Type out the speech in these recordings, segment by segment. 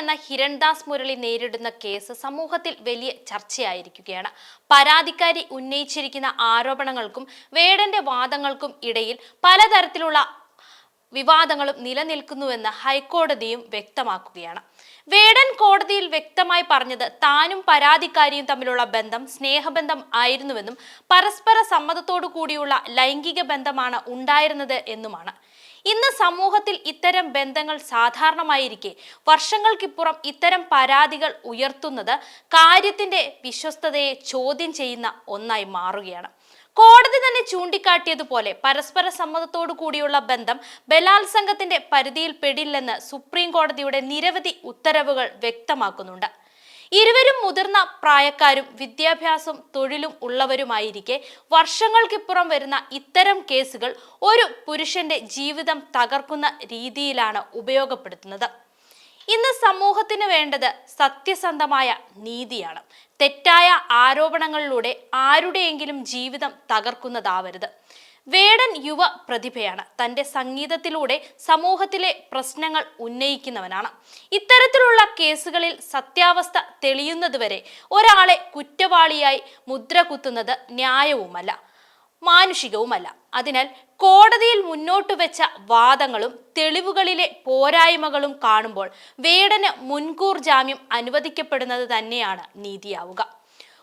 എന്ന ഹിരൺദാസ് മുരളി നേരിടുന്ന കേസ് സമൂഹത്തിൽ വലിയ ചർച്ചയായിരിക്കുകയാണ്. പരാതിക്കാരി ഉന്നയിച്ചിരിക്കുന്ന ആരോപണങ്ങൾക്കും വേടന്റെ വാദങ്ങൾക്കും ഇടയിൽ പലതരത്തിലുള്ള വിവാദങ്ങളും നിലനിൽക്കുന്നുവെന്ന് ഹൈക്കോടതിയും വ്യക്തമാക്കുകയാണ്. വേടൻ കോടതിയിൽ വ്യക്തമായി പറഞ്ഞത് താനും പരാതിക്കാരിയും തമ്മിലുള്ള ബന്ധം സ്നേഹബന്ധം ആയിരുന്നുവെന്നും പരസ്പര സമ്മതത്തോടു കൂടിയുള്ള ലൈംഗിക ബന്ധമാണ് ഉണ്ടായിരുന്നത് എന്നുമാണ്. ഇന്ന് സമൂഹത്തിൽ ഇത്തരം ബന്ധങ്ങൾ സാധാരണമായിരിക്കെ. വർഷങ്ങൾക്കിപ്പുറം ഇത്തരം പരാതികൾ ഉയർത്തുന്നത് കാര്യത്തിന്റെ വിശ്വസ്തതയെ ചോദ്യം ചെയ്യുന്ന ഒന്നായി മാറുകയാണ്. കോടതി തന്നെ ചൂണ്ടിക്കാട്ടിയതുപോലെ പരസ്പര സമ്മതത്തോടു കൂടിയുള്ള ബന്ധം ബലാത്സംഗത്തിന്റെ പരിധിയിൽ പെടില്ലെന്ന് സുപ്രീം കോടതിയുടെ നിരവധി ഉത്തരവുകൾ വ്യക്തമാക്കുന്നുണ്ട്. ഇരുവരും മുതിർന്ന പ്രായക്കാരും വിദ്യാഭ്യാസം തൊഴിലും ഉള്ളവരുമായിരിക്കെ വർഷങ്ങൾക്കിപ്പുറം വരുന്ന ഇത്തരം കേസുകൾ ഒരു പുരുഷന്റെ ജീവിതം തകർക്കുന്ന രീതിയിലാണ് ഉപയോഗപ്പെടുത്തുന്നത്. ഇന്ന് സമൂഹത്തിന് വേണ്ടത് സത്യസന്ധമായ നീതിയാണ്. തെറ്റായ ആരോപണങ്ങളിലൂടെ ആരുടെയെങ്കിലും ജീവിതം തകർക്കുന്നതാവരുത്. വേടൻ യുവ പ്രതിഭയാണ്. തന്റെ സംഗീതത്തിലൂടെ സമൂഹത്തിലെ പ്രശ്നങ്ങൾ ഉന്നയിക്കുന്നവനാണ്. ഇത്തരത്തിലുള്ള കേസുകളിൽ സത്യാവസ്ഥ തെളിയുന്നതുവരെ ഒരാളെ കുറ്റവാളിയായി മുദ്ര കുത്തുന്നത് ന്യായവുമല്ല മാനുഷികവുമല്ല. അതിനാൽ കോടതിയിൽ മുന്നോട്ട് വെച്ച വാദങ്ങളും തെളിവുകളിലെ പോരായ്മകളും കാണുമ്പോൾ വേടന് മുൻകൂർ ജാമ്യം അനുവദിക്കപ്പെടുന്നത് തന്നെയാണ് നീതിയാവുക.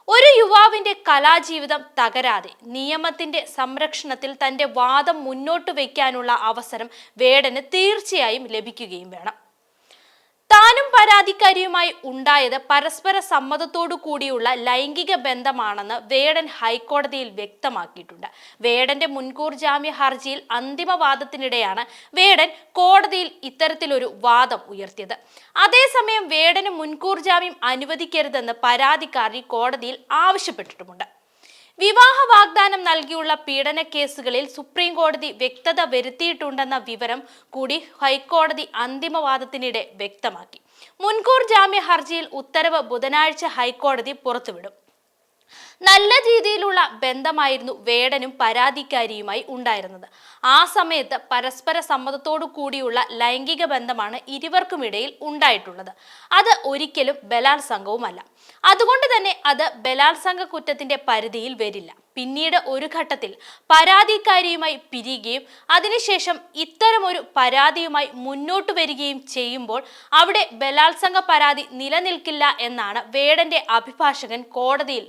ഒരു യുവാവിന്റെ കലാജീവിതം തകരാതെ നിയമത്തിന്റെ സംരക്ഷണത്തിൽ തന്റെ വാദം മുന്നോട്ട് വയ്ക്കാനുള്ള അവസരം വേടന് തീർച്ചയായും ലഭിക്കുകയും വേണം. താനും പരാതിക്കാരിയുമായി ഉണ്ടായത് പരസ്പര സമ്മതത്തോടു കൂടിയുള്ള ലൈംഗിക ബന്ധമാണെന്ന് വേടൻ ഹൈക്കോടതിയിൽ വ്യക്തമാക്കിയിട്ടുണ്ട്. വേടന്റെ മുൻകൂർ ജാമ്യ ഹർജിയിൽ അന്തിമവാദത്തിനിടെയാണ് വേടൻ കോടതിയിൽ ഇത്തരത്തിലൊരു വാദം ഉയർത്തിയത്. അതേസമയം വേടന് മുൻകൂർ ജാമ്യം അനുവദിക്കരുതെന്ന് പരാതിക്കാരി കോടതിയിൽ ആവശ്യപ്പെട്ടിട്ടുമുണ്ട്. വിവാഹ വാഗ്ദാനം നൽകിയുള്ള പീഡന കേസുകളിൽ സുപ്രീം കോടതി വ്യക്തത വരുത്തിയിട്ടുണ്ടെന്ന വിവരം കൂടി ഹൈക്കോടതി അന്തിമവാദത്തിനിടെ വ്യക്തമാക്കി. മുൻകൂർ ജാമ്യ ഹർജിയിൽ ഉത്തരവ് ബുധനാഴ്ച ഹൈക്കോടതി പുറത്തുവിടും. നല്ല രീതിയിലുള്ള ബന്ധമായിരുന്നു വേടനും പരാതിക്കാരിയുമായി ഉണ്ടായിരുന്നത്. ആ സമയത്ത് പരസ്പര സമ്മതത്തോടു കൂടിയുള്ള ലൈംഗിക ബന്ധമാണ് ഇരുവർക്കുമിടയിൽ ഉണ്ടായിട്ടുള്ളത്. അത് ഒരിക്കലും ബലാത്സംഗവുമല്ല. അതുകൊണ്ട് തന്നെ അത് ബലാത്സംഗ കുറ്റത്തിന്റെ പരിധിയിൽ വരില്ല. പിന്നീട് ഒരു ഘട്ടത്തിൽ പരാതിക്കാരിയുമായി പിരിയുകയും അതിനുശേഷം ഇത്തരമൊരു പരാതിയുമായി മുന്നോട്ട് വരികയും ചെയ്യുമ്പോൾ അവിടെ ബലാത്സംഗ പരാതി നിലനിൽക്കില്ല എന്നാണ് വേടന്റെ അഭിഭാഷകൻ കോടതിയിൽ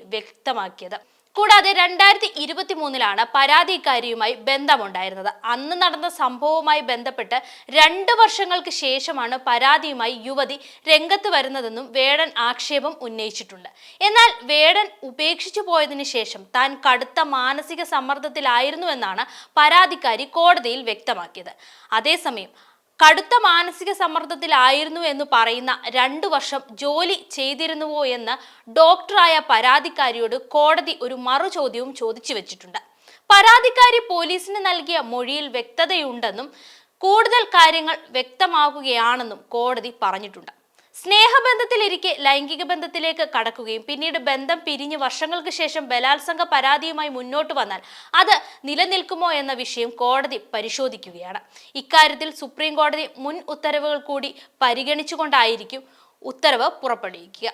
വ്യക്തമാക്കിയത്. കൂടാതെ രണ്ടായിരത്തി ഇരുപത്തി മൂന്നിലാണ് പരാതിക്കാരിയുമായി ബന്ധമുണ്ടായിരുന്നത്. അന്ന് നടന്ന സംഭവവുമായി ബന്ധപ്പെട്ട് രണ്ട് വർഷങ്ങൾക്ക് ശേഷമാണ് പരാതിയുമായി യുവതി രംഗത്ത് വരുന്നതെന്നും വേടൻ ആക്ഷേപം ഉന്നയിച്ചിട്ടുണ്ട്. എന്നാൽ വേടൻ ഉപേക്ഷിച്ചു പോയതിനു ശേഷം താൻ കടുത്ത മാനസിക സമ്മർദ്ദത്തിലായിരുന്നുവെന്നാണ് പരാതിക്കാരി കോടതിയിൽ വ്യക്തമാക്കിയത്. അതേസമയം കടുത്ത മാനസിക സമ്മർദ്ദത്തിലായിരുന്നു എന്ന് പറയുന്ന രണ്ടു വർഷം ജോലി ചെയ്തിരുന്നുവോ എന്ന് ഡോക്ടറായ പരാതിക്കാരിയോട് കോടതി ഒരു മറു ചോദ്യവും ചോദിച്ചു വെച്ചിട്ടുണ്ട്. പരാതിക്കാരി പോലീസിന് നൽകിയ മൊഴിയിൽ വ്യക്തതയുണ്ടെന്നും കൂടുതൽ കാര്യങ്ങൾ വ്യക്തമാകുകയാണെന്നും കോടതി പറഞ്ഞിട്ടുണ്ട്. സ്നേഹബന്ധത്തിലിരിക്കെ ലൈംഗിക ബന്ധത്തിലേക്ക് കടക്കുകയും പിന്നീട് ബന്ധം പിരിഞ്ഞ് വർഷങ്ങൾക്ക് ശേഷം ബലാത്സംഗ പരാതിയുമായി മുന്നോട്ട് വന്നാൽ അത് നിലനിൽക്കുമോ എന്ന വിഷയം കോടതി പരിശോധിക്കുകയാണ്. ഇക്കാര്യത്തിൽ സുപ്രീം കോടതി മുൻ ഉത്തരവുകൾ കൂടി പരിഗണിച്ചുകൊണ്ടായിരിക്കും ഉത്തരവ് പുറപ്പെടുവിക്കുക.